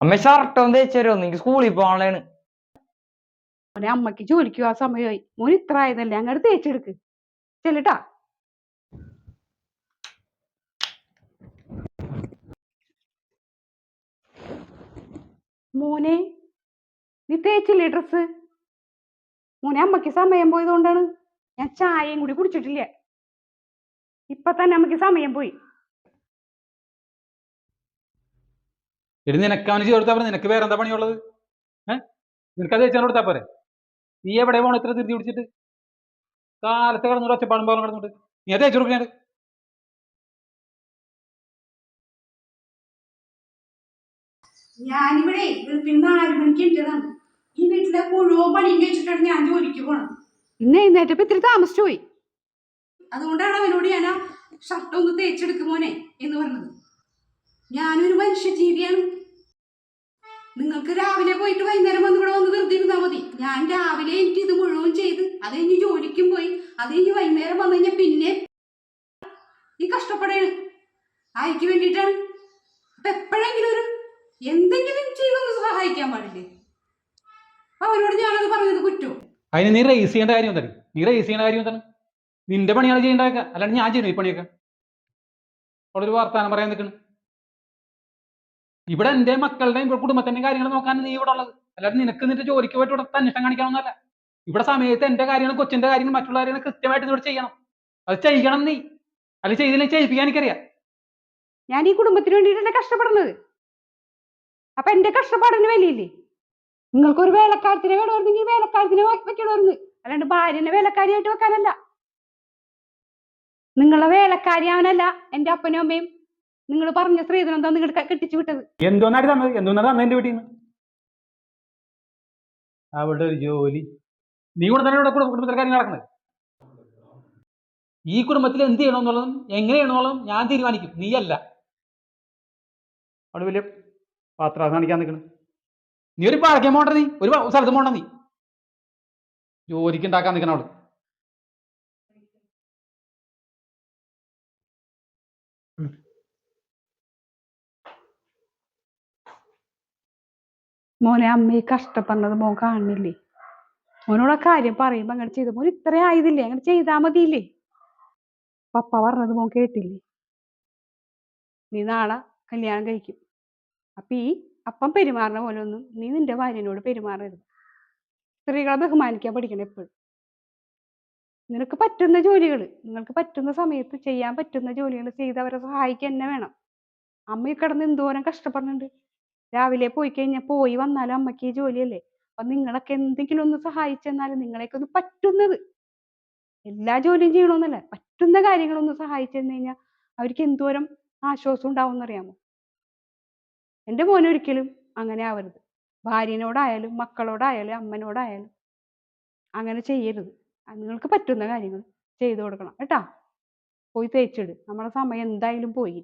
അമ്മ ഷർട്ട് ഒന്ന് തേച്ച് തരുമോ എനിക്ക് സ്കൂളിൽ പോകാനുള്ളതാണ് മോനെ അമ്മയ്ക്ക് ജോലിക്ക് ആ സമയമായി മോൻ ഇത്ര ആയതല്ലേ അങ്ങോട്ട് തേച്ചെടുക്ക്. ചെല്ലട്ടാ. മോനെ നീ തേച്ചില്ലേ ഡ്രസ് മോനെ അമ്മയ്ക്ക് സമയം പോയതുകൊണ്ടാണ് ഞാൻ ചായയും കൂടി കുടിച്ചിട്ടില്ല. ഇപ്പൊ തന്നെ അമ്മയ്ക്ക് സമയം പോയി. എടി നിനക്ക് അവന് ചെയ്ത് കൊടുത്താൽ നിനക്ക് വേറെ എന്താ പണിയുള്ളത്? ഏഹ് നിനക്ക് അത് വെച്ചാൽ കൊടുത്താൽ പോരെ? നീ എവിടെ പോകണം ഇത്ര തിരിച്ചു പിടിച്ചിട്ട്? കാലത്ത് കിടന്നോട് ഒച്ചപ്പാടും പോലെ കിടന്നിട്ട് നീ അത് തേച്ചു കൊടുക്കണേ ഞാനിവിടെ വെളുപ്പിന് നാല് മണിക്ക് എത്തിയതാണ്. ഈ വീട്ടിലെ മുഴുവൻ പണിയും കഴിച്ചിട്ടാണ് ഞാൻ ജോലിക്ക് പോണത്. ഇന്ന് എഴുന്നേറ്റപ്പോ ഇത്തിരി താമസിച്ചു പോയി. അതുകൊണ്ടാണ് അവനോട് ഞാൻ ആ ഷർട്ട് ഒന്ന് തേച്ചെടുക്കുമോനെ എന്ന് പറഞ്ഞത്. ഞാനൊരു മനുഷ്യജീവിയാണ് നിങ്ങൾക്ക് രാവിലെ പോയിട്ട് വൈകുന്നേരം വന്ന് ഇവിടെ വന്ന് വെറുതെ ഇരുന്നാൽ മതി. ഞാൻ രാവിലെ എനിക്ക് ഇത് മുഴുവൻ ചെയ്ത് അത് കഴിഞ്ഞ് ജോലിക്കും പോയി അത് കഴിഞ്ഞ് വൈകുന്നേരം വന്നു കഴിഞ്ഞാൽ പിന്നെ ഈ കഷ്ടപ്പെടേണ്. ആയിക്ക് വേണ്ടിയിട്ടാണ് അപ്പൊ എപ്പോഴെങ്കിലും ഒരു എന്തെങ്കിലും ചെയ്തൊന്ന് സഹായിക്കാൻ പാടില്ലേ? അവരോട് ഞാനത് പറഞ്ഞത് കുറ്റോ. അതിന് നീ റേസ് ചെയ്യേണ്ട കാര്യം എന്താണ്? നീ റേസ് ചെയ്യേണ്ട കാര്യം എന്താണ്? നിന്റെ പണിയാണ് ചെയ്യേണ്ടതൊക്കെ. അല്ലാണ്ട് ഞാൻ ചെയ്യുന്നു ഈ പണിയൊക്കെ. അവിടെ ഒരു വാർത്താനം പറയാൻ നിൽക്കണം. ഇവിടെ എന്റെ മക്കളുടെയും കുടുംബത്തിന്റെയും കാര്യങ്ങൾ നോക്കാൻ നീ ഇവിടെ ഉള്ളത്. അല്ലാതെ നിനക്ക് നിന്റെ ജോലിക്ക് പോയിട്ട് ഇവിടെ തന്നിഷ്ടം കാണിക്കണമെന്നല്ല ഇവിടെ സമയത്ത് എന്റെ കാര്യങ്ങൾ കൊച്ചിന്റെ കാര്യങ്ങൾ മറ്റുള്ള കാര്യങ്ങൾ കൃത്യമായിട്ട് ഇവിടെ ചെയ്യണം. അത് ചെയ്യണം നീ. അത് ചെയ്തില്ലെങ്കിൽ ചെയ്യിപ്പിക്കാൻ എനിക്കറിയാം. ഞാൻ ഈ കുടുംബത്തിന് വേണ്ടിയിട്ടല്ലേ കഷ്ടപ്പെടുന്നത്? അപ്പൊ എന്റെ കഷ്ടപ്പാടിന് വിലയില്ലേ? നിങ്ങൾക്കൊരു വേലക്കാരത്തിനെ വേണമെങ്കിൽ വേലക്കാരത്തിനെ വെക്കണമെന്ന് അല്ലാണ്ട് ഭാര്യനെ വേലക്കാരിയായിട്ട് വെക്കാനല്ല. നിങ്ങളെ വേലക്കാരി അവനല്ല എന്റെ അപ്പനും അമ്മയും. നിങ്ങൾ പറഞ്ഞ സ്ത്രീധനം എന്താ നിങ്ങൾ കെട്ടിച്ചു വിട്ടത്? എന്തോന്നാടി തന്നത്? എന്തോന്നാ തന്നെ എന്റെ വീട്ടിൽ നിന്ന് അവിടെ ഒരു ജോലി. നീ കൂടെ തന്നെ ഇവിടെ കുടുംബ- കുടുംബത്തിലെ കാര്യം നടക്കുന്നത് ഈ കുടുംബത്തിൽ എന്ത് ചെയ്യണമെന്നുള്ളതും എങ്ങനെ ചെയ്യണമെന്നുള്ളതും ഞാൻ തീരുമാനിക്കും. നീയല്ല. അവിടെ വലിയ പാത്രം കാണിക്കാൻ നിൽക്കണം നീ ഒരു പാടക്കാൻ പോണ്ട നീ. ഒരു സ്ഥലത്ത് പോണ്ട നീ. ജോലിക്ക് ഉണ്ടാക്കാൻ നിൽക്കണം അവിടെ. മോനെ അമ്മയെ കഷ്ടപ്പെടുന്നത് മോൻ കാണുന്നില്ലേ മോനോട് ആ കാര്യം പറയുമ്പോ അങ്ങനെ ചെയ്ത. മോൻ ഇത്ര ആയതില്ലേ? അങ്ങനെ ചെയ്താ മതിയില്ലേ? പപ്പ പറഞ്ഞത് മോൻ കേട്ടില്ലേ? നീ നാളെ കല്യാണം കഴിക്കും. അപ്പൊ ഈ അപ്പം പെരുമാറുന്ന പോലെ ഒന്നും നീ നിന്റെ ഭാര്യനോട് പെരുമാറരുത്. സ്ത്രീകളെ ബഹുമാനിക്കാൻ പഠിക്കണം എപ്പോഴും. നിനക്ക് പറ്റുന്ന ജോലികൾ നിങ്ങൾക്ക് പറ്റുന്ന സമയത്ത് ചെയ്യാൻ പറ്റുന്ന ജോലികൾ ചെയ്ത് അവരെ സഹായിക്കുക തന്നെ വേണം. അമ്മ ഈ കിടന്ന് എന്തോരം കഷ്ടപ്പെടുന്നുണ്ട്. രാവിലെ പോയി കഴിഞ്ഞാൽ പോയി വന്നാലും അമ്മയ്ക്ക് ഈ ജോലിയല്ലേ. അപ്പൊ നിങ്ങളൊക്കെ എന്തെങ്കിലും ഒന്ന് സഹായിച്ചെന്നാൽ നിങ്ങളെയൊക്കെ ഒന്ന് പറ്റുന്നത്. എല്ലാ ജോലിയും ചെയ്യണമെന്നല്ല പറ്റുന്ന കാര്യങ്ങളൊന്ന് സഹായിച്ചു തന്നു കഴിഞ്ഞാൽ അവർക്ക് എന്തോരം ആശ്വാസം ഉണ്ടാവും എന്നറിയാമോ എന്റെ മോനൊരിക്കലും അങ്ങനെ ആവരുത്. ഭാര്യനോടായാലും മക്കളോടായാലും അമ്മനോടായാലും അങ്ങനെ ചെയ്യരുത്. നിങ്ങൾക്ക് പറ്റുന്ന കാര്യങ്ങൾ ചെയ്തു കൊടുക്കണം. കേട്ടാ? പോയി തേച്ചിട്. നമ്മളെ സമയം എന്തായാലും പോയി